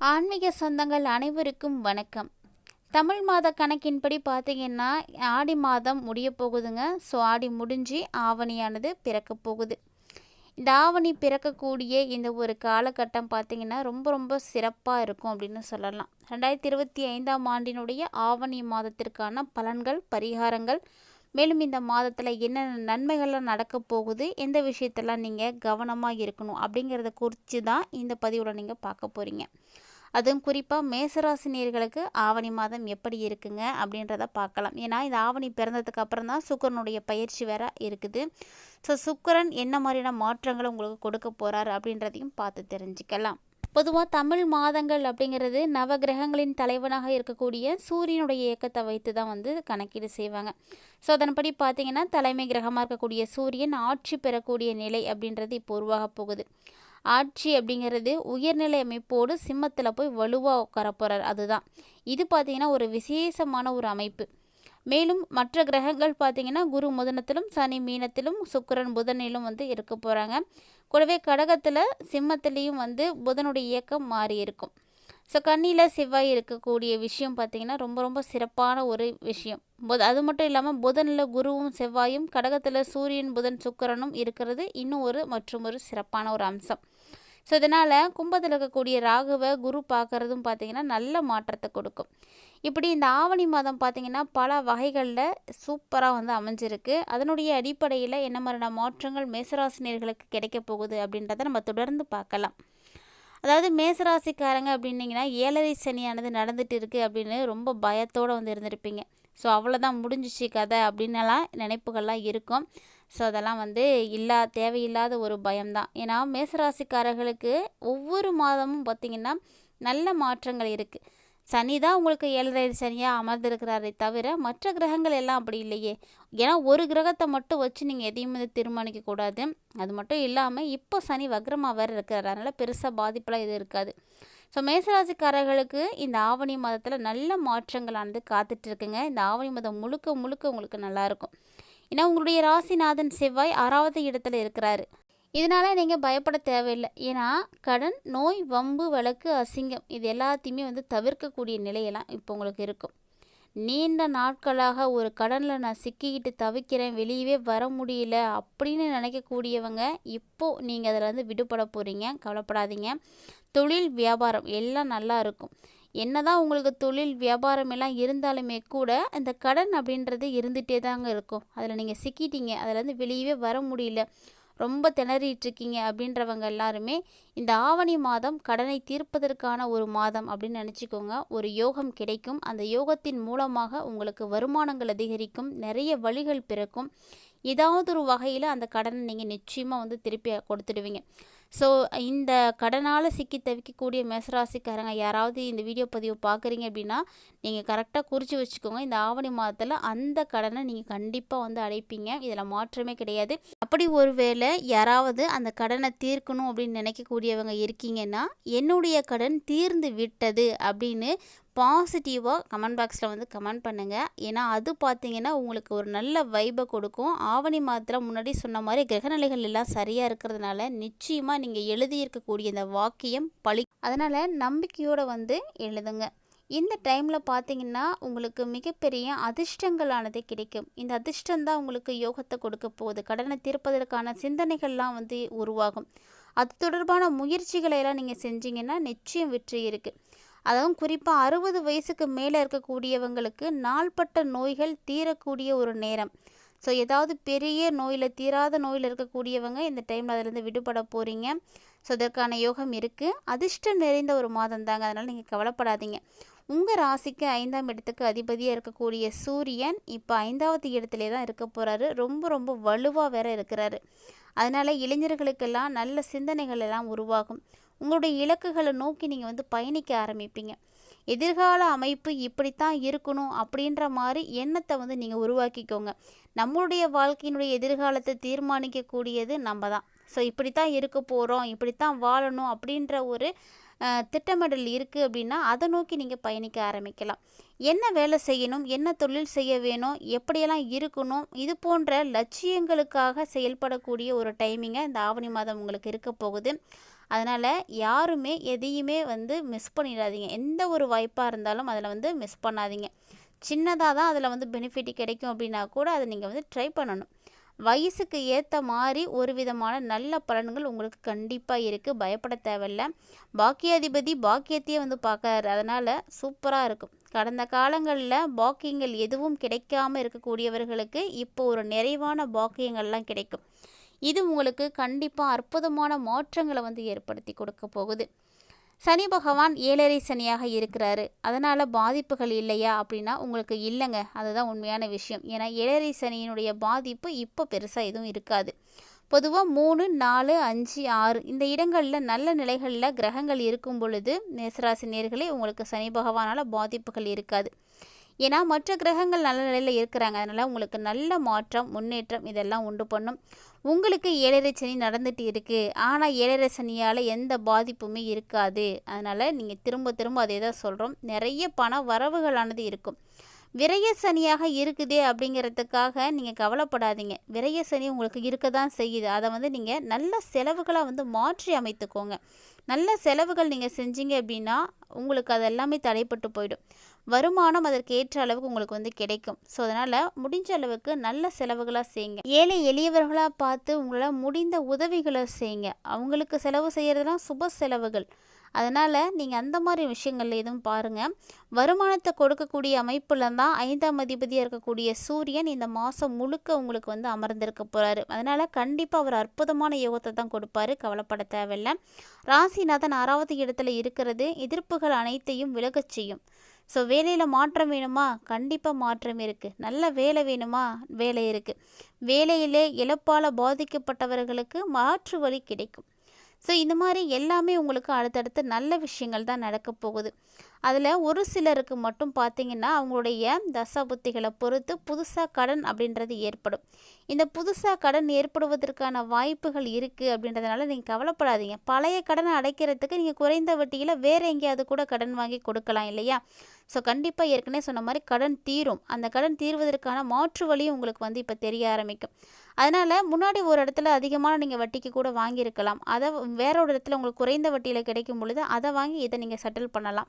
ஆன்மீக சொந்தங்கள் அனைவருக்கும் வணக்கம். தமிழ் மாத கணக்கின்படி பார்த்தீங்கன்னா ஆடி மாதம் முடிய போகுதுங்க. ஸோ ஆடி முடிஞ்சு ஆவணியானது பிறக்க போகுது. இந்த ஆவணி பிறக்கக்கூடிய இந்த ஒரு காலகட்டம் பார்த்திங்கன்னா ரொம்ப ரொம்ப சிறப்பாக இருக்கும் அப்படின்னு சொல்லலாம். ரெண்டாயிரத்தி இருபத்தி ஐந்தாம் ஆண்டினுடைய ஆவணி மாதத்திற்கான பலன்கள் பரிகாரங்கள் மேலும் இந்த மாதத்தில் என்னென்ன நன்மைகள்லாம் நடக்க போகுது எந்த விஷயத்தெல்லாம் நீங்கள் கவனமாக இருக்கணும் அப்படிங்கிறத குறித்து தான் இந்த பதிவில் நீங்கள் பார்க்க போகிறீங்க அதுவும் குறிப்பாக மேசராசினியர்களுக்கு ஆவணி மாதம் எப்படி இருக்குங்க அப்படின்றத பார்க்கலாம். ஏன்னா இந்த ஆவணி பிறந்ததுக்கு அப்புறம் தான் சுக்கரனுடைய பயிற்சி வேற இருக்குது. ஸோ சுக்கரன் என்ன மாதிரியான மாற்றங்களை உங்களுக்கு கொடுக்க போகிறார் அப்படின்றதையும் பார்த்து தெரிஞ்சுக்கலாம். பொதுவாக தமிழ் மாதங்கள் அப்படிங்கிறது நவகிரகங்களின் தலைவனாக இருக்கக்கூடிய சூரியனுடைய இயக்கத்தை வைத்து தான் வந்து கணக்கீடு செய்வாங்க. ஸோ அதன்படி பார்த்தீங்கன்னா தலைமை கிரகமாக இருக்கக்கூடிய சூரியன் ஆட்சி பெறக்கூடிய நிலை அப்படின்றது இப்போ உருவாக போகுது. ஆட்சி அப்படிங்கிறது உயர்நிலை அமைப்போடு சிம்மத்தில் போய் வலுவாக உட்கார போகிறார் அதுதான். இது பார்த்திங்கன்னா ஒரு விசேஷமான ஒரு அமைப்பு. மேலும் மற்ற கிரகங்கள் பார்த்திங்கன்னா குரு முதனத்திலும் சனி மீனத்திலும் சுக்கரன் புதனிலும் வந்து இருக்க போகிறாங்க கூடவே கடகத்தில் சிம்மத்திலையும் வந்து புதனுடைய இயக்கம் மாறி இருக்கும் ஸோ கண்ணியில் செவ்வாய் இருக்கக்கூடிய விஷயம் பார்த்திங்கன்னா ரொம்ப ரொம்ப சிறப்பான ஒரு விஷயம். புத அது மட்டும் இல்லாமல் புதனில் குருவும் செவ்வாயும் கடகத்தில் சூரியன் புதன் சுக்கரனும் இருக்கிறது இன்னும் ஒரு மற்றும் ஒரு சிறப்பான ஒரு அம்சம். ஸோ இதனால் கும்பத்தில் இருக்கக்கூடிய ராகுவை குரு பார்க்குறதும் பார்த்திங்கன்னா நல்ல மாற்றத்தை கொடுக்கும். இப்படி இந்த ஆவணி மாதம் பார்த்திங்கன்னா பல வகைகளில் சூப்பராக வந்து அமைஞ்சிருக்கு. அதனுடைய அடிப்படையில் என்ன மாதிரியான மாற்றங்கள் மேசராசினியர்களுக்கு கிடைக்க போகுது அப்படின்றத நம்ம தொடர்ந்து பார்க்கலாம். அதாவது மேசராசிக்காரங்க அப்படின்னீங்கன்னா ஏழரை சனியானது நடந்துட்டு இருக்குது அப்படின்னு ரொம்ப பயத்தோடு வந்து இருந்திருப்பீங்க. ஸோ அவ்வளோதான் முடிஞ்சிச்சு கதை அப்படின்னலாம் நினைப்புகள்லாம் இருக்கும். ஸோ அதெல்லாம் வந்து இல்லா தேவையில்லாத ஒரு பயம்தான். ஏன்னா மேசராசிக்காரர்களுக்கு ஒவ்வொரு மாதமும் பார்த்திங்கன்னா நல்ல மாற்றங்கள் இருக்குது சனி தான் உங்களுக்கு ஏழரை சனியாக அமர்ந்திருக்கிறாரே தவிர மற்ற கிரகங்கள் எல்லாம் அப்படி இல்லையே. ஏன்னா ஒரு கிரகத்தை மட்டும் வச்சு நீங்கள் எதையும் வந்து தீர்மானிக்க கூடாது. அது மட்டும் இல்லாமல் இப்போ சனி வக்ரமாக வேறு இருக்கிறார். அதனால் பெருசாக பாதிப்பெலாம் எதுவும் இருக்காது. ஸோ மேசராசிக்காரர்களுக்கு இந்த ஆவணி மாதத்தில் நல்ல மாற்றங்களானது காத்துட்ருக்குங்க. இந்த ஆவணி மாதம் முழுக்க முழுக்க உங்களுக்கு நல்லாயிருக்கும் ஏன்னா உங்களுடைய ராசிநாதன் செவ்வாய் ஆறாவது இடத்துல இருக்கிறாரு. இதனால் நீங்கள் பயப்பட தேவையில்லை. ஏன்னா கடன் நோய் வம்பு வழக்கு அசிங்கம் இது எல்லாத்தையுமே வந்து தவிர்க்கக்கூடிய நிலையெல்லாம் இப்போ உங்களுக்கு இருக்கும். நீண்ட நாட்களாக ஒரு கடனில் நான் சிக்கிக்கிட்டு தவிக்கிறேன் வெளியவே வர முடியல அப்படின்னு நினைக்கக்கூடியவங்க இப்போது நீங்கள் அதில் வந்து விடுபட போகிறீங்க கவலைப்படாதீங்க. தொழில் வியாபாரம் எல்லாம் நல்லா இருக்கும். என்னதான் உங்களுக்கு தொழில் வியாபாரம் எல்லாம் இருந்தாலுமே கூட இந்த கடன் அப்படின்றது இருந்துகிட்டே தாங்க இருக்கும். அதில் நீங்கள் சிக்கிட்டீங்க அதில் வெளியவே வர முடியல. ரொம்ப திணறிட்டுருக்கீங்க அப்படின்றவங்க எல்லாருமே இந்த ஆவணி மாதம் கடனை தீர்ப்பதற்கான ஒரு மாதம் அப்படின்னு நினச்சிக்கோங்க. ஒரு யோகம் கிடைக்கும். அந்த யோகத்தின் மூலமாக உங்களுக்கு வருமானங்கள் அதிகரிக்கும். நிறைய வழிகள் பிறக்கும். ஏதாவது ஒரு வகையில் அந்த கடனை நீங்கள் நிச்சயமாக வந்து திருப்பி கொடுத்துடுவீங்க. ஸோ இந்த கடனால் சிக்கி தவிக்கக்கூடிய மேசராசிக்காரங்க யாராவது இந்த வீடியோ பதிவு பார்க்குறீங்க அப்படின்னா நீங்கள் கரெக்டாக குறித்து வச்சுக்கோங்க. இந்த ஆவணி மாதத்தில் அந்த கடனை நீங்கள் கண்டிப்பாக வந்து அடைப்பீங்க. இதில் மாற்றமே கிடையாது. அப்படி ஒருவேளை யாராவது அந்த கடனை தீர்க்கணும் அப்படின்னு நினைக்கக்கூடியவங்க இருக்கீங்கன்னா என்னுடைய கடன் தீர்ந்து விட்டது அப்படின்னு பாசிட்டிவாக கமெண்ட் பாக்ஸில் வந்து கமெண்ட் பண்ணுங்கள் ஏன்னா அது பார்த்தீங்கன்னா உங்களுக்கு ஒரு நல்ல வைபை கொடுக்கும். ஆவணி மாதத்தில் முன்னாடி சொன்ன மாதிரி கிரகநிலைகள் எல்லாம் சரியாக இருக்கிறதுனால நிச்சயமாக நீங்கள் எழுதியிருக்கக்கூடிய இந்த வாக்கியம் பழி அதனால் நம்பிக்கையோடு வந்து எழுதுங்க. இந்த டைமில் பார்த்தீங்கன்னா உங்களுக்கு மிகப்பெரிய அதிர்ஷ்டங்களானது கிடைக்கும். இந்த அதிர்ஷ்டம் தான் உங்களுக்கு யோகத்தை கொடுக்க போகுது. கடனை தீர்ப்பதற்கான சிந்தனைகள்லாம் வந்து உருவாகும். அது தொடர்பான முயற்சிகளை எல்லாம் நீங்கள் செஞ்சீங்கன்னா நிச்சயம் வெற்றி இருக்குது அதுவும் குறிப்பாக அறுபது வயசுக்கு மேலே இருக்கக்கூடியவங்களுக்கு நாள்பட்ட நோய்கள் தீரக்கூடிய ஒரு நேரம். ஸோ ஏதாவது பெரிய நோயில் தீராத நோயில் இருக்கக்கூடியவங்க இந்த டைமில் அதிலேருந்து விடுபட போகிறீங்க ஸோ அதற்கான யோகம் இருக்குது அதிர்ஷ்டம் நிறைந்த ஒரு மாதம் தாங்க. அதனால் நீங்கள் கவலைப்படாதீங்க. உங்கள் ராசிக்கு ஐந்தாம் இடத்துக்கு அதிபதியாக இருக்கக்கூடிய சூரியன் இப்போ ஐந்தாவது இடத்துலே தான் இருக்க போகிறாரு ரொம்ப ரொம்ப வலுவாக வேற இருக்கிறாரு. அதனால் இளைஞர்களுக்கெல்லாம் நல்ல சிந்தனைகள் எல்லாம் உருவாகும். உங்களுடைய இலக்குகளை நோக்கி நீங்கள் வந்து பயணிக்க ஆரம்பிப்பீங்க. எதிர்கால அமைப்பு இப்படித்தான் இருக்கணும் அப்படின்ற மாதிரி எண்ணத்தை வந்து நீங்கள் உருவாக்கிக்கோங்க. நம்மளுடைய வாழ்க்கையினுடைய எதிர்காலத்தை தீர்மானிக்கக்கூடியது நம்ம தான் ஸோ இப்படித்தான் இருக்க போகிறோம் இப்படித்தான் வாழணும் அப்படின்ற ஒரு திட்டமிடல் இருக்குது அப்படின்னா அதை நோக்கி நீங்கள் பயணிக்க ஆரம்பிக்கலாம். என்ன வேலை செய்யணும் என்ன தொழில் செய்ய வேணும் எப்படியெல்லாம் இருக்கணும் இது போன்ற லட்சியங்களுக்காக செயல்படக்கூடிய ஒரு டைமிங்கை இந்த ஆவணி மாதம் உங்களுக்கு இருக்க போகுது. அதனால் யாருமே எதையுமே வந்து மிஸ் பண்ணிடாதீங்க. எந்த ஒரு வாய்ப்பாக இருந்தாலும் அதில் வந்து மிஸ் பண்ணாதீங்க. சின்னதாக தான் அதில் வந்து பெனிஃபிட் கிடைக்கும் அப்படின்னா கூட அதை நீங்கள் வந்து ட்ரை பண்ணணும். வயசுக்கு ஏற்ற மாதிரி ஒரு விதமான நல்ல பலன்கள் உங்களுக்கு கண்டிப்பாக இருக்குது பயப்பட தேவையில்ல. பாக்கியாதிபதி பாக்கியத்தையே வந்து பார்க்குறாரு. அதனால் சூப்பராக இருக்கும். கடந்த காலங்களில் பாக்கியங்கள் எதுவும் கிடைக்காம இருக்கக்கூடியவர்களுக்கு இப்போ ஒரு நிறைவான பாக்கியங்கள்லாம் கிடைக்கும். இது உங்களுக்கு கண்டிப்பாக அற்புதமான மாற்றங்களை வந்து ஏற்படுத்தி கொடுக்க போகுது. சனி பகவான் ஏழரை சனியாக இருக்கிறாரு. அதனால் பாதிப்புகள் இல்லையா அப்படின்னா உங்களுக்கு இல்லைங்க. அதுதான் உண்மையான விஷயம். ஏன்னா ஏழரை சனியினுடைய பாதிப்பு இப்போ பெருசாக எதுவும் இருக்காது. பொதுவாக மூணு நாலு அஞ்சு ஆறு இந்த இடங்களில் நல்ல நிலைகளில் கிரகங்கள் இருக்கும் பொழுது மேசராசி நேர்களே உங்களுக்கு சனி பகவானால் பாதிப்புகள் இருக்காது. ஏன்னா மற்ற கிரகங்கள் நல்ல நிலையில் இருக்கிறாங்க. அதனால் உங்களுக்கு நல்ல மாற்றம் முன்னேற்றம் இதெல்லாம் உண்டு பண்ணும். உங்களுக்கு ஏழரை சனி நடந்துட்டு இருக்குது ஆனால் ஏழரை சனியால் எந்த பாதிப்புமே இருக்காது. அதனால் நீங்கள் திரும்ப திரும்ப அதே தான் சொல்கிறோம் நிறைய பண வரவுகளானது இருக்கும். விரய சனியாக இருக்குதே அப்படிங்கிறதுக்காக நீங்கள் கவலைப்படாதீங்க. விரய சனி உங்களுக்கு இருக்க தான் செய்யுது. அதை வந்து நீங்கள் நல்ல செலவுகளாக வந்து மாற்றி அமைத்துக்கோங்க. நல்ல செலவுகள் நீங்கள் செஞ்சீங்க அப்படின்னா உங்களுக்கு அது எல்லாமே தடைப்பட்டு போயிடும். வருமானம் அதற்கு ஏற்ற அளவுக்கு உங்களுக்கு வந்து கிடைக்கும். ஸோ அதனால் முடிஞ்ச அளவுக்கு நல்ல செலவுகளாக செய்யுங்க. ஏழை எளியவர்களாக பார்த்து உங்களால் முடிந்த உதவிகளை செய்யுங்க. அவங்களுக்கு செலவு செய்கிறதுலாம் சுப செலவுகள். அதனால் நீங்கள் அந்த மாதிரி விஷயங்கள் எதுவும் பாருங்கள் வருமானத்தை கொடுக்கக்கூடிய அமைப்பில் தான் ஐந்தாம் அதிபதியாக இருக்கக்கூடிய சூரியன் இந்த மாதம் முழுக்க உங்களுக்கு வந்து அமர்ந்திருக்க போகிறாரு அதனால் கண்டிப்பாக அவர் அற்புதமான யோகத்தை தான் கொடுப்பாரு. கவலைப்பட தேவையில்லை. ராசிநாதன் ஆறாவது இடத்துல இருக்கிறது. எதிர்ப்புகள் அனைத்தையும் விலகச் செய்யும். ஸோ வேலையில் மாற்றம் வேணுமா? கண்டிப்பாக மாற்றம் இருக்குது நல்ல வேலை வேணுமா? வேலை இருக்குது வேலையிலே இழப்பால் பாதிக்கப்பட்டவர்களுக்கு மாற்று வழி கிடைக்கும். ஸோ இந்த மாதிரி எல்லாமே உங்களுக்கு அடுத்தடுத்து நல்ல விஷயங்கள் தான் நடக்க போகுது. அதில் ஒரு சிலருக்கு மட்டும் பார்த்தீங்கன்னா அவங்களுடைய தசாபுத்திகளை பொறுத்து புதுசாக கடன் அப்படின்றது ஏற்படும். இந்த புதுசாக கடன் ஏற்படுவதற்கான வாய்ப்புகள் இருக்குது அப்படின்றதுனால நீங்கள் கவலைப்படாதீங்க. பழைய கடனை அடைக்கிறதுக்கு நீங்கள் குறைந்த வட்டியில் வேறு எங்கேயாவது கூட கடன் வாங்கி கொடுக்கலாம் இல்லையா? ஸோ கண்டிப்பாக ஏற்கனவே சொன்ன மாதிரி கடன் தீரும். அந்த கடன் தீர்வதற்கான மாற்று வழியும் உங்களுக்கு வந்து இப்போ தெரிய ஆரம்பிக்கும். அதனால் முன்னாடி ஒரு இடத்துல அதிகமான நீங்கள் வட்டிக்கு கூட வாங்கியிருக்கலாம். அதை வேற ஒரு இடத்துல உங்களுக்கு குறைந்த வட்டியில் கிடைக்கும் பொழுது அதை வாங்கி இதை நீங்கள் செட்டில் பண்ணலாம்.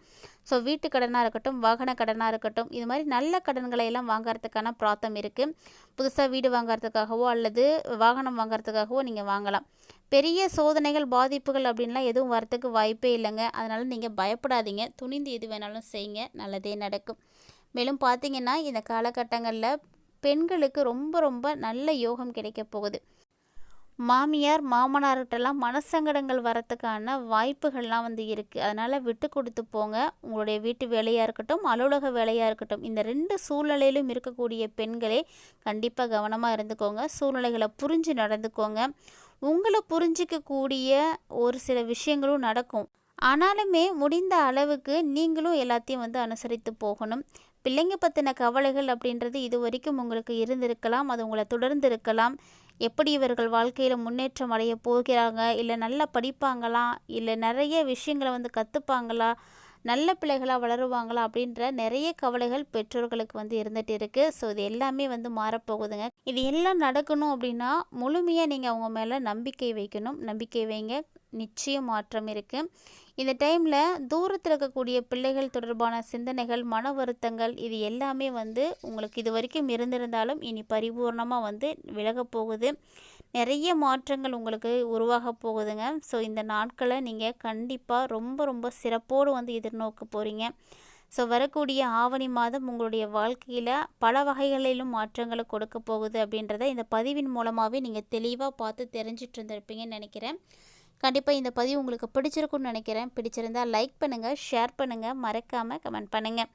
ஸோ வீட்டு கடனாக இருக்கட்டும் வாகன கடனாக இருக்கட்டும் இது மாதிரி நல்ல கடன்களை எல்லாம் வாங்குறதுக்கான பிராத்தம் இருக்குது புதுசாக வீடு வாங்குறதுக்காகவோ அல்லது வாகனம் வாங்குறதுக்காகவோ நீங்கள் வாங்கலாம். பெரிய சோதனைகள் பாதிப்புகள் அப்படின்லாம் எதுவும் வரத்துக்கு வாய்ப்பே இல்லைங்க. அதனால் நீங்கள் பயப்படாதீங்க. துணிந்து எது வேணாலும் செய்யுங்க. நல்லதே நடக்கும். மேலும் பார்த்தீங்கன்னா இந்த காலகட்டங்களில் பெண்களுக்கு ரொம்ப ரொம்ப நல்ல யோகம் கிடைக்க போகுது. மாமியார் மாமனார்கிட்டலாம் மனசங்கடங்கள் வரத்துக்கான வாய்ப்புகள்லாம் வந்து இருக்குது அதனால் விட்டு கொடுத்து போங்க. உங்களுடைய வீட்டு வேலையாக இருக்கட்டும் அலுவலக வேலையாக இருக்கட்டும் இந்த ரெண்டு சூழ்நிலையிலும் இருக்கக்கூடிய பெண்களே கண்டிப்பாக கவனமாக இருந்துக்கோங்க. சூழ்நிலைகளை புரிஞ்சு நடந்துக்கோங்க. உங்களை புரிஞ்சிக்கக்கூடிய ஒரு சில விஷயங்களும் நடக்கும். ஆனாலுமே முடிந்த அளவுக்கு நீங்களும் எல்லாத்தையும் வந்து அனுசரித்து போகணும். பிள்ளைங்க பற்றின கவலைகள் அப்படின்றது இது வரைக்கும் உங்களுக்கு இருந்திருக்கலாம். அது உங்களை தொடர்ந்து இருக்கலாம் எப்படி இவர்கள் வாழ்க்கையில் முன்னேற்றம் அடைய போகிறாங்க? இல்லை நல்லா படிப்பாங்களா? இல்லை நிறைய விஷயங்களை வந்து கற்றுப்பாங்களா நல்ல பிள்ளைகளாக வளருவாங்களா? அப்படின்ற நிறைய கவலைகள் பெற்றோர்களுக்கு வந்து இருந்துகிட்டு இருக்குது ஸோ இது எல்லாமே வந்து மாறப்போகுதுங்க. இது எல்லாம் நடக்கணும் அப்படின்னா முழுமையாக நீங்கள் அவங்க மேலே நம்பிக்கை வைக்கணும். நம்பிக்கை வைங்க. நிச்சயம் மாற்றம் இருக்குது இந்த டைமில் தூரத்தில் இருக்கக்கூடிய பிள்ளைகள் தொடர்பான சிந்தனைகள் மன வருத்தங்கள் இது எல்லாமே வந்து உங்களுக்கு இது வரைக்கும் இருந்திருந்தாலும் இனி பரிபூர்ணமாக வந்து விலகப் போகுது. நிறைய மாற்றங்கள் உங்களுக்கு உருவாக போகுதுங்க. ஸோ இந்த நாட்களை நீங்கள் கண்டிப்பாக ரொம்ப ரொம்ப சிறப்போடு வந்து எதிர்நோக்க போகிறீங்க ஸோ வரக்கூடிய ஆவணி மாதம் உங்களுடைய வாழ்க்கையில் பல வகைகளிலும் மாற்றங்களை கொடுக்க போகுது அப்படின்றத இந்த பதிவின் மூலமாகவே நீங்கள் தெளிவாக பார்த்து தெரிஞ்சிட்டு இருந்திருப்பீங்கன்னு நினைக்கிறேன். கண்டிப்பாக இந்த பதிவு உங்களுக்கு பிடிச்சிருக்குன்னு நினைக்கிறேன். பிடிச்சிருந்தால் லைக் பண்ணுங்கள் ஷேர் பண்ணுங்கள் மறக்காமல் கமெண்ட் பண்ணுங்கள்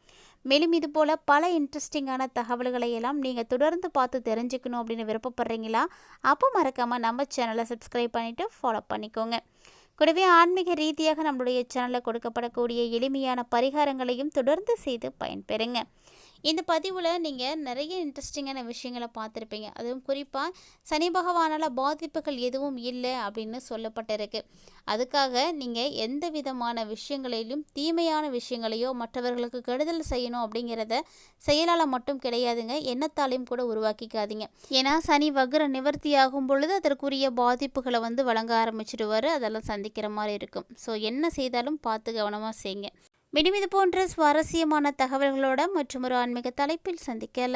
மேலும் இது போல் பல இன்ட்ரெஸ்டிங்கான தகவல்களை எல்லாம் நீங்கள் தொடர்ந்து பார்த்து தெரிஞ்சுக்கணும் அப்படின்னு விருப்பப்படுறீங்களா? அப்போ மறக்காமல் நம்ம சேனலை சப்ஸ்கிரைப் பண்ணிவிட்டு ஃபாலோ பண்ணிக்கோங்க. கூடவே ஆன்மீக ரீதியாக நம்மளுடைய சேனலில் கொடுக்கப்படக்கூடிய எளிமையான பரிகாரங்களையும் தொடர்ந்து செய்து பயன்பெறுங்க. இந்த பதிவில் நீங்கள் நிறைய இன்ட்ரெஸ்டிங்கான விஷயங்களை பார்த்துருப்பீங்க. அதுவும் குறிப்பாக சனி பகவானால் பாதிப்புகள் எதுவும் இல்லை அப்படின்னு சொல்லப்பட்டிருக்கு. அதுக்காக நீங்கள் எந்த விதமான விஷயங்களிலும் தீமையான விஷயங்களையோ மற்றவர்களுக்கு கெடுதல் செய்யணும் அப்படிங்கிறத செயலால் மட்டும் கிடையாதுங்க. எண்ணத்தாலையும் கூட உருவாக்கிக்காதீங்க. ஏன்னா சனி வகுர நிவர்த்தி ஆகும் பொழுது அதற்குரிய பாதிப்புகளை வந்து வழங்க ஆரம்பிச்சிடுவார். அதெல்லாம் சந்திக்கிற மாதிரி இருக்கும். ஸோ என்ன செய்தாலும் பார்த்து கவனமாக செய்யுங்க மேலும் இது போன்ற சுவாரஸ்யமான தகவல்களோட மற்றும் ஒரு ஆன்மீக தலைப்பில் சந்திக்கலாம்.